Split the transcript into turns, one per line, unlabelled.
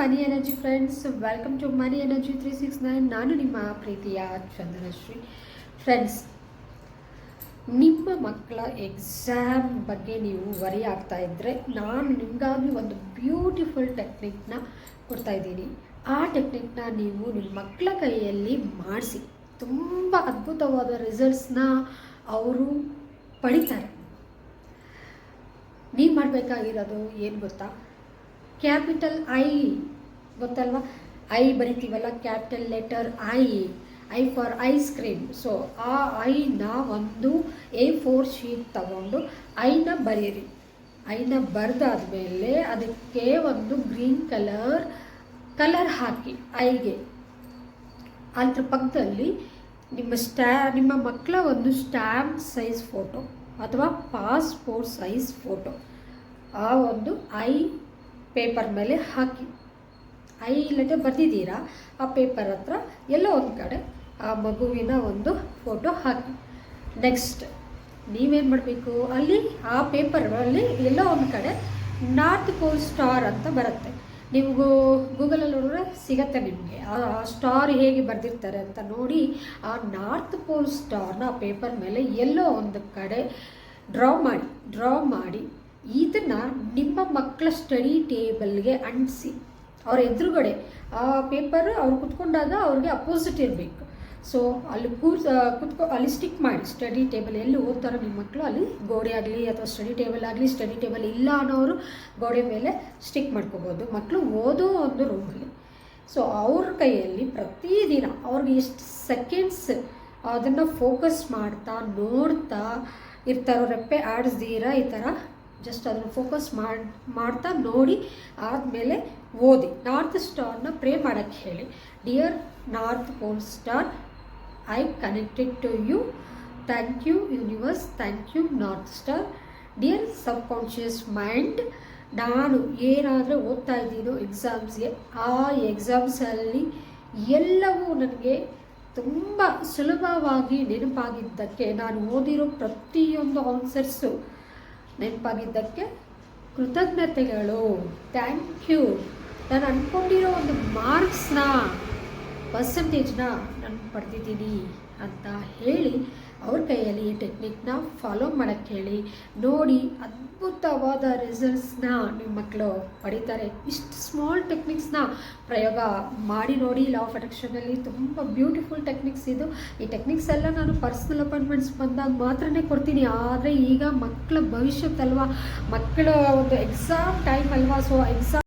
Money energy friends, welcome to money energy three six nine. ನಾನು ನಿಮ್ಮ ಪ್ರೀತಿಯ ಚಂದನಶ್ರೀ. Friends, ನಿಮ್ಮ ಮಕ್ಕಳ ಎಕ್ಸಾಮ್ ಬಗ್ಗೆ ನೀವು ವರಿ ಆಗ್ತಾ ಇದ್ದರೆ ನಾನು ನಿಮಗಾಗಿ ಒಂದು ಬ್ಯೂಟಿಫುಲ್ ಟೆಕ್ನಿಕ್ನ ಕೊಡ್ತಾ ಇದ್ದೀನಿ. ಆ ಟೆಕ್ನಿಕ್ನ ನೀವು ನಿಮ್ಮ ಮಕ್ಕಳ ಕೈಯಲ್ಲಿ ಮಾಡಿಸಿ. ತುಂಬ ಅದ್ಭುತವಾದ ರಿಸಲ್ಟ್ಸ್ನ ಅವರು ಪಡಿತಾರೆ. ನೀವು ಮಾಡಬೇಕಾಗಿರೋದು ಏನು ಗೊತ್ತಾ? ಕ್ಯಾಪಿಟಲ್ ಐ ಗೊತ್ತಲ್ವಾ? I ಬರಿತೀವಲ್ಲ, capital letter I. I for ice cream. So ಆ ಐನ ಒಂದು ಎ ಫೋರ್ ಶೀಟ್ ತಗೊಂಡು ಐನ ಬರೀರಿ. ಐನ ಬರೆದಾದ್ಮೇಲೆ ಅದಕ್ಕೆ ಒಂದು ಗ್ರೀನ್ ಕಲರ್ ಕಲರ್ ಹಾಕಿ ಐಗೆ. ಅದ್ರ ಪಕ್ಕದಲ್ಲಿ ನಿಮ್ಮ ಸ್ಟ್ಯಾ ನಿಮ್ಮ ಮಕ್ಕಳ ಒಂದು ಸ್ಟ್ಯಾಂಪ್ ಸೈಜ್ ಫೋಟೋ ಅಥವಾ ಪಾಸ್ಪೋರ್ಟ್ ಸೈಜ್ ಫೋಟೋ. ಆ ಒಂದು ಐ ಪೇಪರ್ ಮೇಲೆ ಹಾಕಿ. ಐ ಇಲ್ಲದೆ ಬರೆದಿದ್ದೀರಾ? ಆ ಪೇಪರ್ ಹತ್ರ ಎಲ್ಲೋ ಒಂದು ಕಡೆ ಆ ಮಗುವಿನ ಒಂದು ಫೋಟೋ ಹಾಕಿ. ನೆಕ್ಸ್ಟ್, ನೀವೇನು ಮಾಡಬೇಕು? ಅಲ್ಲಿ ಆ ಪೇಪರಲ್ಲಿ ಎಲ್ಲೋ ಒಂದು ಕಡೆ ನಾರ್ತ್ ಪೋಲ್ ಸ್ಟಾರ್ ಅಂತ ಬರುತ್ತೆ. ನಿಮಗೂ ಗೂಗಲಲ್ಲಿ ನೋಡಿದ್ರೆ ಸಿಗತ್ತೆ ನಿಮಗೆ. ಆ ಸ್ಟಾರ್ ಹೇಗೆ ಬರೆದಿರ್ತಾರೆ ಅಂತ ನೋಡಿ ಆ ನಾರ್ತ್ ಪೋಲ್ ಸ್ಟಾರ್ನ ಆ ಪೇಪರ್ ಮೇಲೆ ಎಲ್ಲೋ ಒಂದು ಕಡೆ ಡ್ರಾ ಮಾಡಿ ಡ್ರಾ ಮಾಡಿ ಇದನ್ನು ನಿಮ್ಮ ಮಕ್ಕಳ ಸ್ಟಡಿ ಟೇಬಲ್ಗೆ ಅಂಟಿಸಿ. ಅವ್ರ ಎದುರುಗಡೆ, ಆ ಪೇಪರ್ ಅವ್ರು ಕುತ್ಕೊಂಡಾಗ ಅವ್ರಿಗೆ ಅಪೋಸಿಟ್ ಇರಬೇಕು. ಸೊ ಅಲ್ಲಿ ಕೂರ್ಸ್ ಕುತ್ಕೊ, ಅಲ್ಲಿ ಸ್ಟಿಕ್ ಮಾಡಿ. ಸ್ಟಡಿ ಟೇಬಲ್ ಎಲ್ಲಿ ಓದ್ತಾರೋ ನಿಮ್ಮ ಮಕ್ಕಳು ಅಲ್ಲಿ ಗೋಡೆ ಆಗಲಿ ಅಥವಾ ಸ್ಟಡಿ ಟೇಬಲ್ ಆಗಲಿ ಸ್ಟಡಿ ಟೇಬಲ್ ಇಲ್ಲ ಅನ್ನೋರು ಗೋಡೆ ಮೇಲೆ ಸ್ಟಿಕ್ ಮಾಡ್ಕೋಬೋದು. ಮಕ್ಕಳು ಓದೋ ಒಂದು ರೂಮಲ್ಲಿ ಸೊ ಅವ್ರ ಕೈಯಲ್ಲಿ ಪ್ರತಿದಿನ ಅವ್ರಿಗೆ ಎಷ್ಟು ಸೆಕೆಂಡ್ಸ್ ಅದನ್ನು ಫೋಕಸ್ ಮಾಡ್ತಾ, ನೋಡ್ತಾ ಇರ್ತಾರೋ, ರೆಪ್ಪೆ ಆಡಿಸ್ದೀರ ಈ ಥರ ಜಸ್ಟ್ ಅದನ್ನು ಫೋಕಸ್ ಮಾಡಿ, ಮಾಡ್ತಾ ನೋಡಿ ಆದಮೇಲೆ ಓದಿ. ನಾರ್ತ್ ಸ್ಟಾರ್ನ ಪ್ರೇ ಮಾಡೋಕ್ಕೆ ಹೇಳಿ. Dear north pole star I connected to you thank you universe thank you north star dear subconscious mind ನಾನು ಏನಾದರೂ ಓದ್ತಾ ಇದ್ದೀನೋ ಎಕ್ಸಾಮ್ಸ್ಗೆ ಆ ಎಕ್ಸಾಮ್ಸಲ್ಲಿ ಎಲ್ಲವೂ ನನಗೆ ತುಂಬ ಸುಲಭವಾಗಿ ನೆನಪಾಗಿದ್ದಕ್ಕೆ ನಾನು ಓದಿರೋ ಪ್ರತಿಯೊಂದು ಆನ್ಸರ್ಸು ನೆನಪಾಗಿದ್ದಕ್ಕೆ ಕೃತಜ್ಞತೆಗಳು. ಥ್ಯಾಂಕ್ ಯು ನಾನು ಅಂದ್ಕೊಂಡಿರೋ ಒಂದು ಮಾರ್ಕ್ಸ್ನ ಪರ್ಸಂಟೇಜ್ನ ನಾನು ಪಡೆದಿದ್ದೀನಿ ಅಂತ ಹೇಳಿ ಅವ್ರ ಕೈಯಲ್ಲಿ ಈ ಟೆಕ್ನಿಕ್ನ ಫಾಲೋ ಮಾಡೋಕ್ಕೆ ಹೇಳಿ ನೋಡಿ ಅದ್ಭುತವಾದ ರಿಸಲ್ಟ್ಸ್ನ ನಿಮ್ಮ ಮಕ್ಕಳು ಪಡಿತಾರೆ. ಇಷ್ಟು ಸ್ಮಾಲ್ ಟೆಕ್ನಿಕ್ಸ್ನ ಪ್ರಯೋಗ ಮಾಡಿ ನೋಡಿ. ಲಾ ಆಫ್ ಅಟ್ರಾಕ್ಷನಲ್ಲಿ ತುಂಬ ಬ್ಯೂಟಿಫುಲ್ ಟೆಕ್ನಿಕ್ಸ್ ಇದು. ಈ ಟೆಕ್ನಿಕ್ಸ್ ಎಲ್ಲ ನಾನು ಪರ್ಸ್ನಲ್ ಅಪಾಯಿಂಟ್ಮೆಂಟ್ಸ್ ಬಂದಾಗ ಮಾತ್ರನೇ ಕೊಡ್ತೀನಿ. ಆದರೆ ಈಗ ಮಕ್ಕಳ ಭವಿಷ್ಯದಲ್ವಾ ಮಕ್ಕಳ ಒಂದು ಎಕ್ಸಾಮ್ ಟೈಮ್ ಅಲ್ವಾ? So exam